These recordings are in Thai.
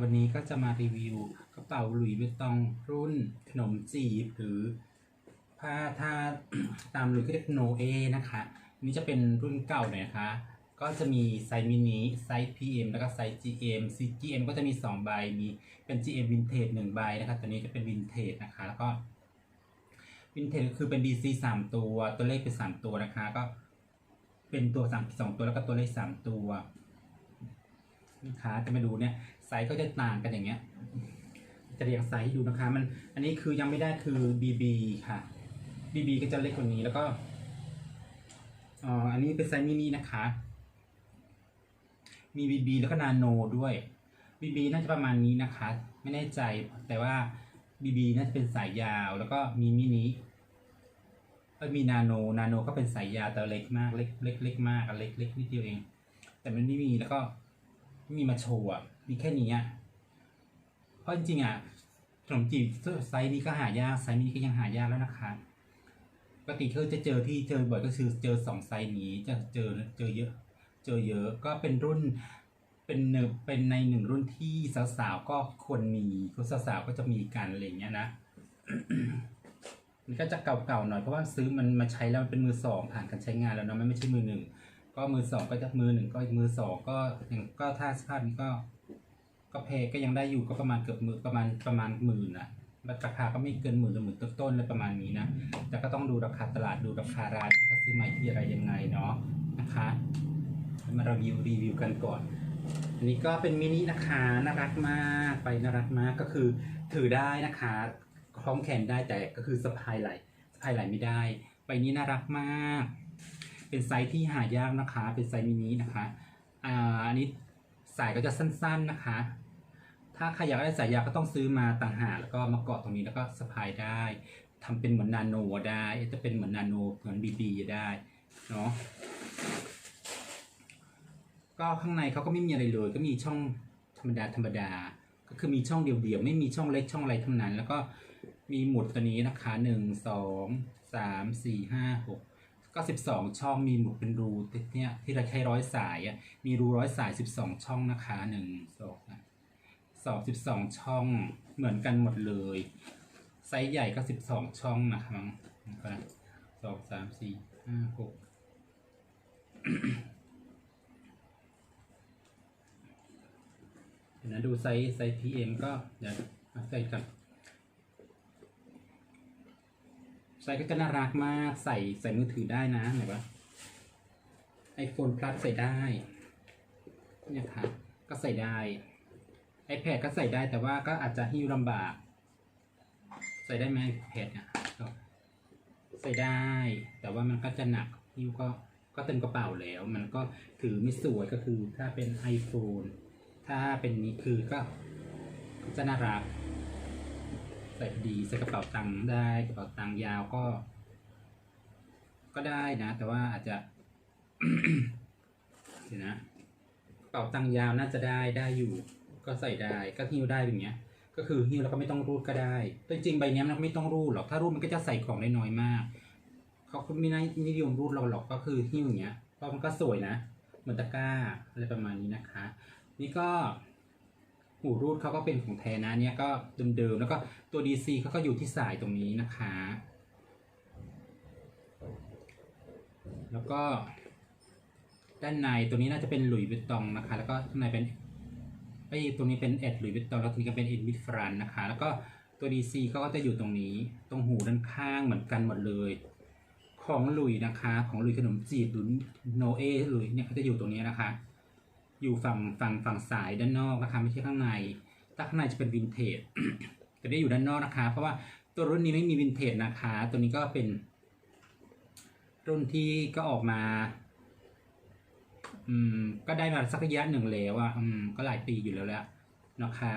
วันนี้ก็จะมารีวิวกระเป๋าหลุยส์วิตตองรุ่นขนมจีบหรือผ้าถ้าตามหลุยส์ก็เรียกโนเอนะคะนนี้จะเป็นรุ่นเก่าหน่อยนะคะก็จะมีไซส์มินิไซส์ PM แล้วก็ไซส์ GM ซี GM ก็จะมี 2 ใบมีเป็น GM Vintage 1ใบนะคะตัวนี้จะเป็น Vintage นะคะแล้วก็ Vintage ก็คือเป็น DC 3 ตัวตัวเลขเป็น 3 ตัวนะคะ ก็เป็นตัวสามสองตัวแล้วก็ตัวเลข 3 ตัว นะคะจะมาดูเนี่ยไซส์ก็จะต่างกันอย่างเงี้ย จะเรียงไซส์ให้ดูนะคะ มัน อันนี้คือยังไม่ได้คือ BB ค่ะ BB ก็จะเล็กกว่านี้แล้วก็อ๋ออันนี้เป็นไซส์มินินะคะ มี BB แล้วก็นาโนด้วย BB น่าจะประมาณนี้นะคะ ไม่แน่ใจแต่ว่า BB น่าจะเป็นสายยาวแล้วก็มีมินิก็มีนาโน นาโนก็เป็นสายยาวแต่เล็กมาก เล็กเล็กเล็กมากเล็กเล็กนิดเดียวเอง แต่มันไม่มีแล้วก็ ไม่มีมาโชว์อะมีแค่นี้อะเพราะจริงๆอะขนมจีบไซส์นี้ก็หายากไซส์นี้ก็ยังหายากแล้วนะคะปกติเขาจะเจอที่เจอบ่อยก็คือเจอสองไซส์นี้จะเจอเจอเยอะ เจอเยอะก็เป็นรุ่นเป็นเนอเป็นในหนึ่งรุ่นที่สาวๆก็ควรมีคุณสาวๆก็จะมีกันอะไรอย่างเงี้ยนะมันก็จะเก่าๆหน่อยเพราะว่าซื้อมันมาใช้แล้วมันเป็นมือสองผ่านการใช้งานแล้วเนาะมันไม่ใช่มือหนึ่ง ก็มือสองก็จะมือหนึ่งก็มือสองก็อย่างก็ถ้าสภาพนี้ก็ ก็แพงก็ยังได้อยู่ก็ประมาณเกือบหมื่นประมาณประมาณหมื่นอะราคาก็ไม่เกินหมื่นหรือหมื่นต้นๆเลยประมาณนี้นะแต่ก็ต้องดูราคาตลาดดูราคาร้านที่เขาซื้อม่ที่อะไรยังไงเนาะนะคะมารีวิวรีวิวกันก่อน อันนี้ก็เป็นมินินะคะน่ารักมากไปน่ารักมากก็คือถือได้นะคะคล้องแขนได้แต่ก็คือสะพายไหลสะพายไหลไม่ได้ใบนี้น่ารักมาก เป็นไซส์ที่หายากนะคะ เป็นไซส์มินินะคะอ่าอันนี้สายก็จะสั้นๆนะคะ ถ้าใครอยากได้สายยาวก็ต้องซื้อมาต่างหากแล้วก็มาเกาะตรงนี้แล้วก็สะพายได้ทำเป็นเหมือนนาโนได้จะเป็นเหมือนนาโนเหมือนบีบีได้เนาะก็ข้างในเขาก็ไม่มีอะไรเลย ก็มีช่องธรรมดาธรรมดา ก็คือมีช่องเดียวๆไม่มีช่องเล็กช่องอะไรทั้งนั้น แล้วก็มีหมุดตัวนี้นะคะหนึ่งสองสามสี่ห้าหก ก็สิบสองช่องมีหมุดเป็นรูเนี่ยที่เราใช้ร้อยสายอะมีรูร้อยสายสิบสองช่องนะคะหนึ่งสองสองสิบสองช่องเหมือนกันหมดเลย ไซส์ใหญ่ก็สิบสองช่องนะคะนะครับสองสามสี่ห้าหกเดี๋ยวนะดูไซส์ไซส์ PM ก็เดี๋ยวมาใส่กัน ไซส์ก็จะน่ารักมาก ใส่ใส่มือถือได้นะไหนวะไอโฟน plus ใส่ได้เนี่ยค่ะก็ใส่ได้ iPad ก็ใส่ได้แต่ว่าก็อาจจะหิ้วลำบาก ใส่ได้ไหม iPad เนี่ยใส่ได้ แต่ว่ามันก็จะหนักหิ้วก็ก็เต็มกระเป๋าแล้ว มันก็ถือไม่สวยก็คือถ้าเป็น iPhone ถ้าเป็นนี้คือก็จะน่ารัก ส่พอดีใส่กระเป๋าตังค์ได้กระเป๋าตังค์ยาวก็ ก็ได้นะ แต่ว่าอาจจะเดี๋ยวนะกระเป๋าตังค์ยาวน่าจะได้ได้อยู่ ก็ใส่ได้ก็หิ้วได้อย่างเงี้ย ก็คือหิ้วแล้วก็ไม่ต้องรูดก็ได้แต่จริงๆใบนี้มันไม่ต้องรูดหรอกถ้ารูดมันก็จะใส่ของได้น้อยมากเขาไม่นิยมรูดเราหรอกก็คือหิ้วอย่างเงี้ยเพราะมันก็สวยนะเหมือนตะกร้าอะไรประมาณนี้นะคะ นี่ก็ หูรูดเขาก็เป็นของแท้นะเนี่ยก็เดิมๆแล้วก็ตัว DC เขาก็อยู่ที่สายตรงนี้นะคะ แล้วก็ ด้านในตัวนี้น่าจะเป็นหลุยส์วิตตองนะคะ แล้วก็ข้างในเป็นไอ้ตรงนี้เป็นแอดหลุยส์วิตตองแล้วตรงนี้ก็เป็นเอ็ดวิดฟรันนะคะ แล้วก็ตัว DC เขาก็จะอยู่ตรงนี้ ตรงหูด้านข้างเหมือนกันหมดเลย ของหลุยนะคะ ของหลุยขนมจีบหรือโนเอหลุยเนี่ยเขาจะอยู่ตรงนี้นะคะ อยู่ฝั่งฝั่งฝั่งสายด้านนอกนะคะไม่ใช่ข้างในถ้าข้างในจะเป็นวินเทจจะได้อยู่ด้านนอกนะคะ เพราะว่าตัวรุ่นนี้ไม่มีวินเทจนะคะ ตัวนี้ก็เป็น รุ่นที่ก็ออกมา อืม ก็ได้มาสักระยะหนึ่งแล้วอะอืม ก็หลายปีอยู่แล้วแหละนะคะ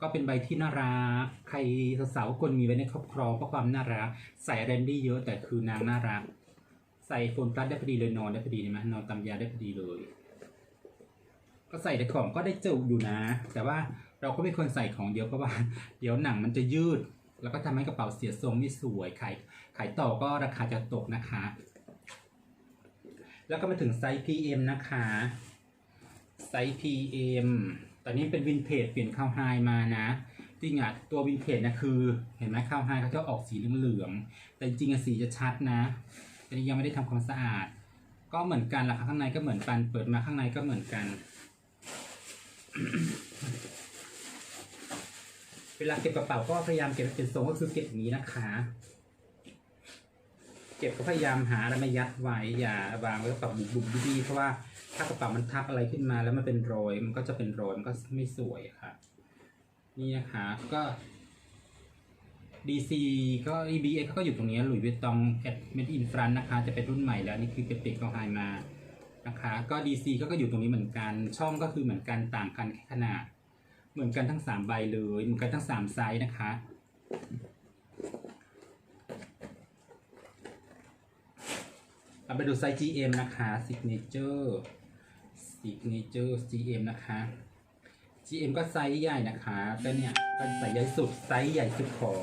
ก็เป็นใบที่น่ารักใครสาวๆก็ควรมีไว้ในครอบครองเพราะความน่ารัก ใส่แรนดี้เยอะแต่คือนางน่ารัก ใส่โฟนพลัสได้พอดีเลยนอนได้พอดีไหมนอนตำยาได้พอดีเลย ก็ใส่แต่ของก็ได้เจุอยู่นะ แต่ว่าเราก็ไม่ควรใส่ของเยอะเพราะว่า เดี๋ยวหนังมันจะยืด แล้วก็ทำให้กระเป๋าเสียทรงไม่สวยขายขายต่อก็ราคาจะตกนะคะ แล้วก็มาถึงไซส์ PM นะคะไซส์ PM ต่นี่เป็นวินเทจเปลี่ยนข้าวไฮมานะจริงอะตัววินเทจนะคือ เห็นไหมข้าวไฮเขาจะออกสีเหลืองๆแต่จริงๆอะสีจะชัดนะแต่นี่ยังไม่ได้ทำความสะอาด ก็เหมือนกันแหละค่ะข้างในก็เหมือนกัน เปิดมาข้างในก็เหมือนกัน เวลาเก็บกระเป๋าก็พยายามเก็บเป็นทรงก็คือเก็บอย่างนี้นะคะ เก็บก็พยายามหาอะไมายัดไว้อย่าวางไว้กระเป๋าบุบๆดีๆเพราะว่าถ้ากระเป๋ามันทับอะไรขึ้นมา แล้วมันเป็นรอยมันก็จะเป็นรอยมันก็ไม่สวยค่ะ นี่นะคะก็ DC ก็ EBX ก็อยู่ตรงนี้หลุยส์วิตตองแอดเมดอินฟรันนะคะ จะเป็นรุ่นใหม่แล้ว นี่คือเก็บเปลี่ยนเขาไฮมา นะคะก็ DC ก็ก็อยู่ตรงนี้เหมือนกัน ช่องก็คือเหมือนกันต่างกันแค่ขนาด เหมือนกันทั้งสามใบเลยเหมือนกันทั้งสามไซส์นะคะเราไปดูไซส์ GM นะคะ Signature Signature GM นะคะ GM ก็ไซส์ใหญ่นะคะก็เนี่ยก็ไซส์ใหญ่สุดไซส์ใหญ่สุดของ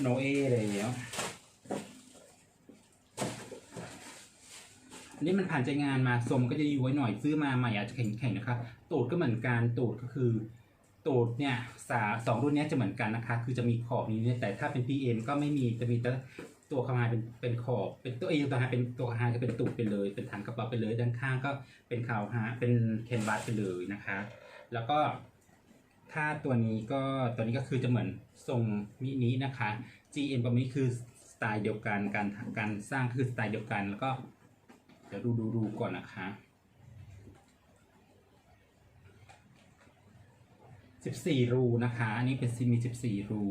โนเอเลยแล้ว อันนี้มันผ่านใจงานมาทรงก็จะย้วยหน่อยซื้อมาใหม่อาจจะแข็งๆนะคะตูดก็เหมือนกันตูดก็คือตูดเนี่ยสาสองรุ่นนี้จะเหมือนกันนะคะ คือจะมีขอบนี้เนี่ยแต่ถ้าเป็น PM ก็ไม่มีจะมีแต่ตัวคามาเป็นเป็นขอบเป็นตัวเองตัวหาเป็นตัวหาจะเป็นตูดไปเลย เป็นฐานกระเป๋าไปเลยด้านข้างก็เป็นคาวฮาเป็นเคนบัสไปเลยนะคะ แล้วก็ถ้าตัวนี้ก็ตัวนี้ก็คือจะเหมือนทรงมินินะคะ GM กับมินิคือสไตล์เดียวกันการการสร้างคือสไตล์เดียวกันแล้วก็ เดี๋ยวดูดูดูก่อนนะคะ14รูนะคะ อันนี้เป็นซีมี14รู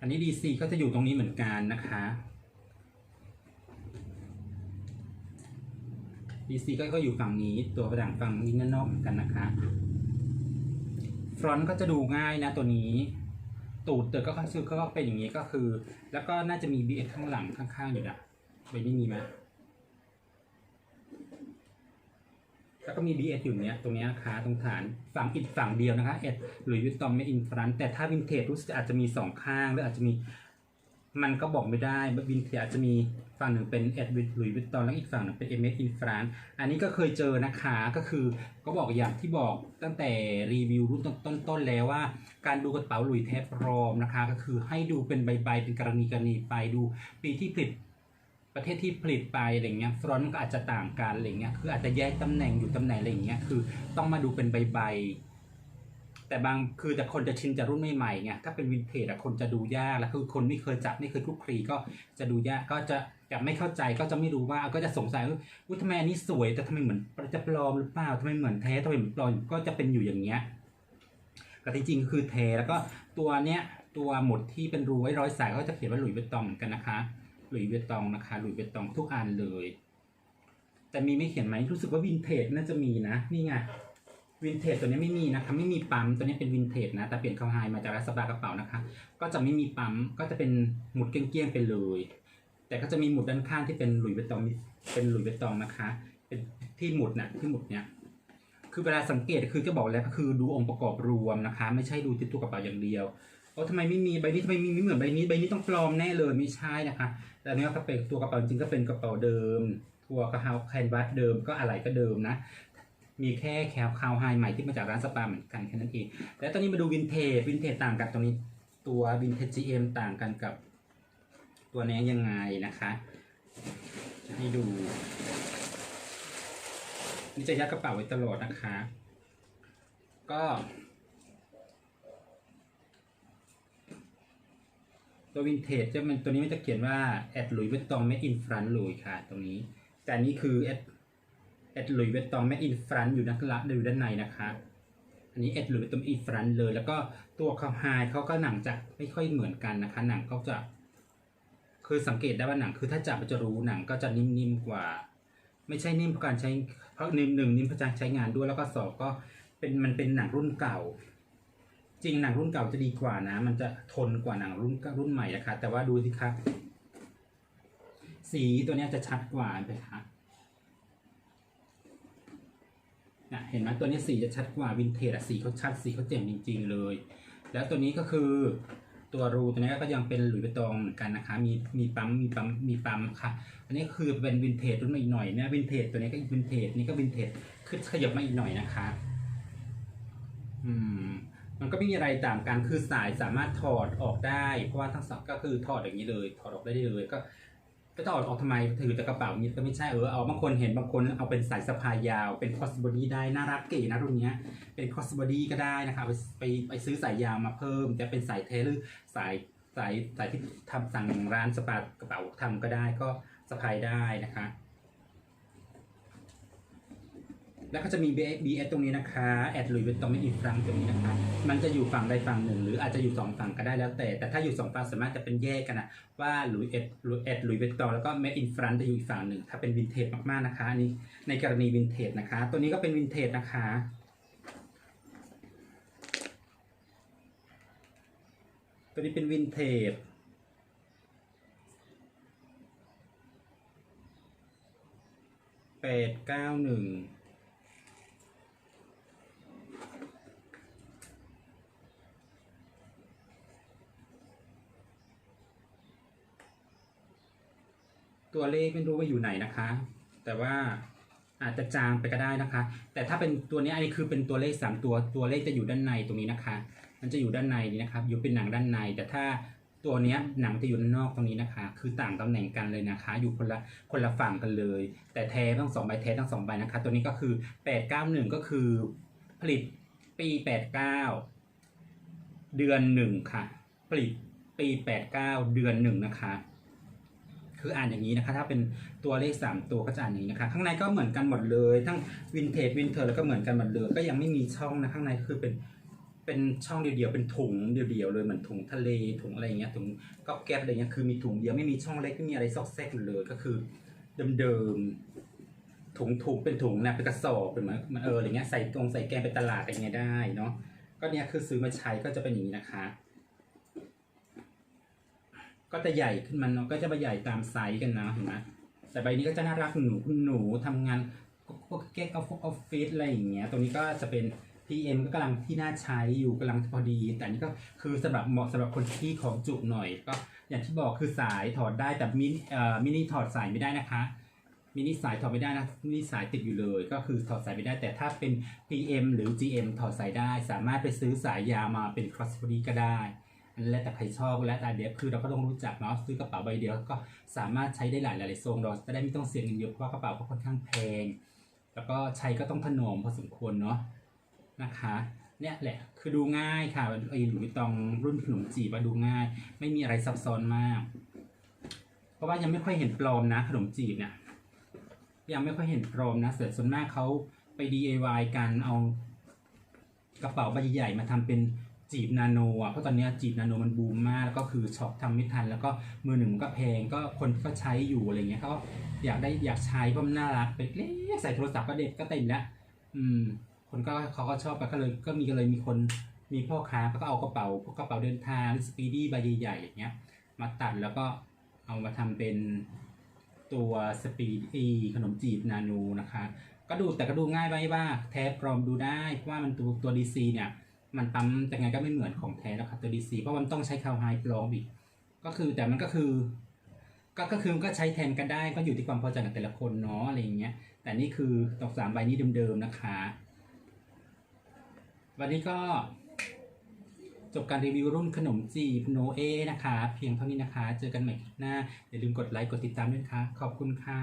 อันนี้ DC ก็จะอยู่ตรงนี้เหมือนกันนะคะ DC ก็ก็อยู่ฝั่งนี้ตัวกระดังฝั่งนี้ด้านนอกเหมือนกันนะคะฟรอนต์ก็จะดูง่ายนะตัวนี้ ตูดเตอก็คือก็เป็นอย่างนี้ก็คือ แล้วก็น่าจะมี BS ข้างหลังข้างๆอยู่นะใบนี้มีไหม แล้วก็มี BS อยู่เนี้ยตรงเนี้ยนะคะตรงฐานฝั่งอีกฝั่งเดียวนะคะเอ็ดหรือวิตอมไม่อินฟรันแต่ถ้าวินเทจรู้สึกอาจจะมีสองข้างหรืออาจจะมี มันก็บอกไม่ได้วินเทจอาจจะมีฝั่งหนึ่งเป็นเอ็ดวิหรือวิตตอมแล้วอีกฝั่งหนึ่งเป็นเอเมอินฟรันอันนี้ก็เคยเจอนะคะก็คือก็บอกอย่างที่บอกตั้งแต่รีวิวรุ่นต้นๆแล้วว่า การดูกระเป๋าหลุยส์แทบรอมนะคะ ก็คือให้ดูเป็นใบๆเป็นกรณีกรณีไปดูปีที่ผลิต ประเทศที่ผลิตไปอะไรเงี้ยฟรอนต์ก็อาจจะต่างกันอะไรเงี้ยคืออาจจะแยกตำแหน่งอยู่ตำแหน่งอะไรเงี้ยคือต้องมาดูเป็นใบๆแต่บางคือแต่คนจะชินจะรุ่นใหม่ๆไงถ้าเป็นวินเทจอะคนจะดูยากแล้วคือคนไม่เคยจับไม่เคยคลุกคลีก็จะดูยากก็จะจะไม่เข้าใจก็จะไม่รู้ว่าก็จะสงสัยว่าอุ้ยทำไมอันนี้สวยแต่ทำไมเหมือนจะปลอมหรือเปล่าทำไมเหมือนแท้ทำไมเหมือนปลอมก็จะเป็นอยู่อย่างเงี้ยแต่ที่จริงคือแท้แล้วก็ตัวเนี้ยตัวหมดที่เป็นรูไว้ร้อยสายก็จะเขียนว่าหลุยส์วิตตองเหมือนกันนะคะ ลุยส์วิตองนะคะหลุยส์วิตองทุกอันเลย แต่มีไม่เขียนไหมรู้สึกว่าวินเทจน่าจะมีนะ นี่ไงวินเทจตัวนี้ไม่มีนะคะไม่มีปั๊มตัวนี้เป็นวินเทจนะ แต่เปลี่ยนเข้าไฮมาจากรัสบากระเป๋านะคะ ก็จะไม่มีปั๊มก็จะเป็นหมุดเกี้ยงๆไปเลย แต่ก็จะมีหมุดด้านข้างที่เป็นหลุยส์วิตองเป็นหลุยส์วิตองนะคะ เป็นที่หมุดนะที่หมุดเนี้ยคือเวลาสังเกตคือจะบอกแล้วคือดูองค์ประกอบรวมนะคะ ไม่ใช่ดูที่ตัวกระเป๋าอย่างเดียวโอ้ทำไมไม่มีใบนี้ทำไมมีไม่เหมือนใบนี้ใบนี้ต้องปลอมแน่เลยไม่ใช่นะคะ แต่อันนี้ก็เป็นตัวกระเป๋าจริงก็เป็นกระเป๋าเดิมตัวกระเป๋าแคนวาสเดิมก็อะไรก็เดิมนะ มีแค่แคลคาวไฮใหม่ที่มาจากร้านสปาเหมือนกันแค่นั้นเอง แล้วตอนนี้มาดูวินเทจวินเทจต่างกับตรงนี้ตัววินเทจ GM ต่างกันกับตัวนี้ยังไงนะคะจะให้ดูนี่จะยัดกระเป๋าไว้ตลอดนะคะ ก็ ตัววินเทจจะมันตัวนี้มันจะเขียนว่าแอดหลุยส์วิตตองแมอินฟรันเลยค่ะ ตรงนี้ แต่นี้คือแอดแอดหลุยส์วิตตองแมอินฟรันอยู่ด้านละอยู่ด้านในนะคะ อันนี้แอดหลุยส์วิตตองอินฟรันเลย แล้วก็ตัวคาไฮเขาก็หนังจะไม่ค่อยเหมือนกันนะคะ หนังเขาจะคือสังเกตได้ว่าหนังคือถ้าจับจะรู้หนังก็จะนิ่มๆกว่า ไม่ใช่นิ่มเพราะการใช้เพราะหนึ่งหนึ่งนิ่มเพราะการใช้งานด้วยแล้วก็สองก็เป็นมันเป็นหนังรุ่นเก่า จริงหนังรุ่นเก่าจะดีกว่านะ มันจะทนกว่าหนังรุ่นรุ่นใหม่นะคะ แต่ว่าดูสิครับสีตัวนี้จะชัดกว่าไปคะนะเห็นไหมตัวนี้สีจะชัดกว่าวินเทจอะสีเขาชัดสีเขาเจ๋งจริง ๆ เลย แล้วตัวนี้ก็คือตัวรูตัวนี้ก็ยังเป็นหลุยส์วิตตองเหมือนกันนะคะ มีมีปั๊มมีปั๊มมีปั๊มค่ะ อันนี้คือเป็นวินเทจรุ่นมาอีกหน่อยเนะวินเทจตัวนี้ก็วินเทจนี่ก็วินเทจขึ้นขยับมาอีกหน่อยนะคะ อืม มันก็ไม่มีอะไรต่างกันคือสายสามารถถอดออกได้ เพราะว่าทั้งสองก็คือถอดอย่างนี้เลย ถอดออกได้เลยก็ก็ถอดออกทำไมถือแต่กระเป๋านี้ก็ไม่ใช่เออเอาบางคนเห็นบางคนเอาเป็นสายสะพายยาว เป็นคอสบอดี้ได้น่ารักเก๋นะรุ่นนี้เป็นคอสบอดี้ก็ได้นะคะไปไปไปซื้อสายยาวมาเพิ่ม จะเป็นสายเทหรือสายสายสายที่ทำสั่งร้านสปากระเป๋าทำก็ได้ก็สะพายได้นะคะ แล้วก็จะมี BS ตรงนี้นะคะแอดลุยเป็นตรงนี้อีกครั้งตรงนี้นะคะ มันจะอยู่ฝั่งใดฝั่งหนึ่ง หรืออาจจะอยู่สองฝั่งก็ได้แล้วแต่ แต่ถ้าอยู่สองฝั่งสามารถจะเป็นแยกกันนะว่าลุยเอ็ดลุยเอ็ดลุยเวตตองแล้วก็ Made in France จะอยู่อีกฝั่งหนึ่ง ถ้าเป็นวินเทจมากๆนะคะอันนี้ในกรณีวินเทจนะคะ ตัวนี้ก็เป็นวินเทจนะคะตัวนี้เป็นวินเทจแปดเก้าหนึ่ง ตัวเลขไม่รู้ว่าอยู่ไหนนะคะ แต่ว่าอาจจะจางไปก็ได้นะคะ แต่ถ้าเป็นตัวนี้อันนี้คือเป็นตัวเลขสามตัว ตัวเลขจะอยู่ด้านในตรงนี้นะคะ มันจะอยู่ด้านในนี้นะครับ อยู่เป็นหนังด้านใน แต่ถ้าตัวนี้หนังจะอยู่ด้านนอกตรงนี้นะคะ คือต่างตำแหน่งกันเลยนะคะ อยู่คนละคนละฝั่งกันเลย แต่แท้ทั้งสองใบแท้ทั้งสองใบนะคะ ตัวนี้ก็คือ891ก็คือผลิตปี89เดือนหนึ่งค่ะ ผลิตปี89เดือนหนึ่งนะคะ คืออ่านอย่างนี้นะคะ ถ้าเป็นตัวเลข 3 ตัวก็จะอ่านอย่างนี้นะคะ ข้างในก็เหมือนกันหมดเลย ทั้งวินเทจวินเทอร์แล้วก็เหมือนกันหมดเลย ก็ยังไม่มีช่องนะข้างในคือเป็นเป็นช่องเดียวๆ เป็นถุงเดียวๆ เลยเหมือนถุงทะเลถุงอะไรอย่างเงี้ยถุงก๊อบแก๊บอะไรเงี้ยคือมีถุงเดียวไม่มีช่องเล็กไม่มีอะไรซอกแซกเลยก็คือเดิมๆถุงถุงเป็นถุงนะเป็นกระสอบเป็นเหมือนมันเอออะไรเงี้ยใส่ตรงใส่แกงไปตลาดอะไรเงี้ยได้เนาะก็เนี้ยคือซื้อมาใช้ก็จะเป็นอย่างนี้นะคะ ก็จะใหญ่ขึ้นมันเนาะก็จะมาใหญ่ตามไซส์กันนะเห็นไหมแต่ใบนี้ก็จะน่ารักหนูคุณหนูทำงานพวกแก๊กออฟออฟฟิศอะไรอย่างเงี้ย ตรงนี้ก็จะเป็น PM ก็กำลังที่น่าใช้อยู่กำลังพอดี แต่นี่ก็คือสำหรับเหมาะสำหรับคนที่ของจุหน่อย ก็อย่างที่บอกคือสายถอดได้แต่มินิเอ่อมินิถอดสายไม่ได้นะคะมินิสายถอดไม่ได้นะมินิสายติดอยู่เลย ก็คือถอดสายไม่ได้ แต่ถ้าเป็น PM หรือ GM ถอดสายได้ สามารถไปซื้อสายยาวมาเป็น cross body ก็ได้ แล้วแต่ใครชอบและแต่เดี๋ยวคือเราก็ต้องรู้จักเนาะซื้อกระเป๋าใบเดียวก็สามารถใช้ได้หลายหลายทรงเราจะได้ไม่ต้องเสียเงินเยอะเพราะกระเป๋าก็ค่อนข้างแพง แล้วก็ใช้ก็ต้องถนอมพอสมควรเนาะนะคะเนี่ยแหละคือดูง่ายค่ะไอ้หลุยตองรุ่นขนมจีบว่าดูง่าย ไม่มีอะไรซับซ้อนมาก เพราะว่ายังไม่ค่อยเห็นปลอมนะขนมจีบเนี่ยยังไม่ค่อยเห็นปลอมนะเสือส่วนมากเขาไป DIY กันเอากระเป๋าใบใหญ่มาทำเป็น จีบนาโนอะเพราะตอนนี้จีบนาโนมันบูมมากแล้วก็คือช็อปทำไม่ทัน แล้วก็มือหนึ่งมันก็แพงก็คนที่เขาใช้อยู่อะไรเงี้ยเขาอยากได้อยากใช้เพราะมันน่ารักเป็นเล็กใส่โทรศัพท์ก็เด็กก็เต็มแล้วอืม คนก็เขาก็ชอบไปก็เลยก็มีก็เลยมีคนมีพ่อค้าก็เอากระเป๋าพวกกระเป๋าเดินทางสปีดี้ใบใหญ่ๆอย่างเงี้ย มาตัดแล้วก็เอามาทำเป็นตัวสปีดีขนมจีบนาโนนะคะ ก็ดูแต่ก็ดูง่ายไปว่าแท้ปลอมดูได้เพราะว่ามันตัวตัวดีซีเนี่ย มันปั๊มแต่ไงก็ไม่เหมือนของแท้แล้วครับตัวดีซีเพราะมันต้องใช้คาวไฮปลอมอีกก็คือแต่มันก็คือ ก็ก็คือมันก็ใช้แทนกันได้ก็อยู่ที่ความพอใจของแต่ละคนเนาะอะไรอย่างเงี้ย แต่นี่คือตอกสามใบนี้เดิมๆนะคะ วันนี้ก็จบการรีวิวรุ่นขนมจีบโนเอนะคะ เพียงเท่านี้นะคะ เจอกันใหม่คลิปหน้า อย่าลืมกดไลค์กดติดตามด้วยนะคะขอบคุณค่ะ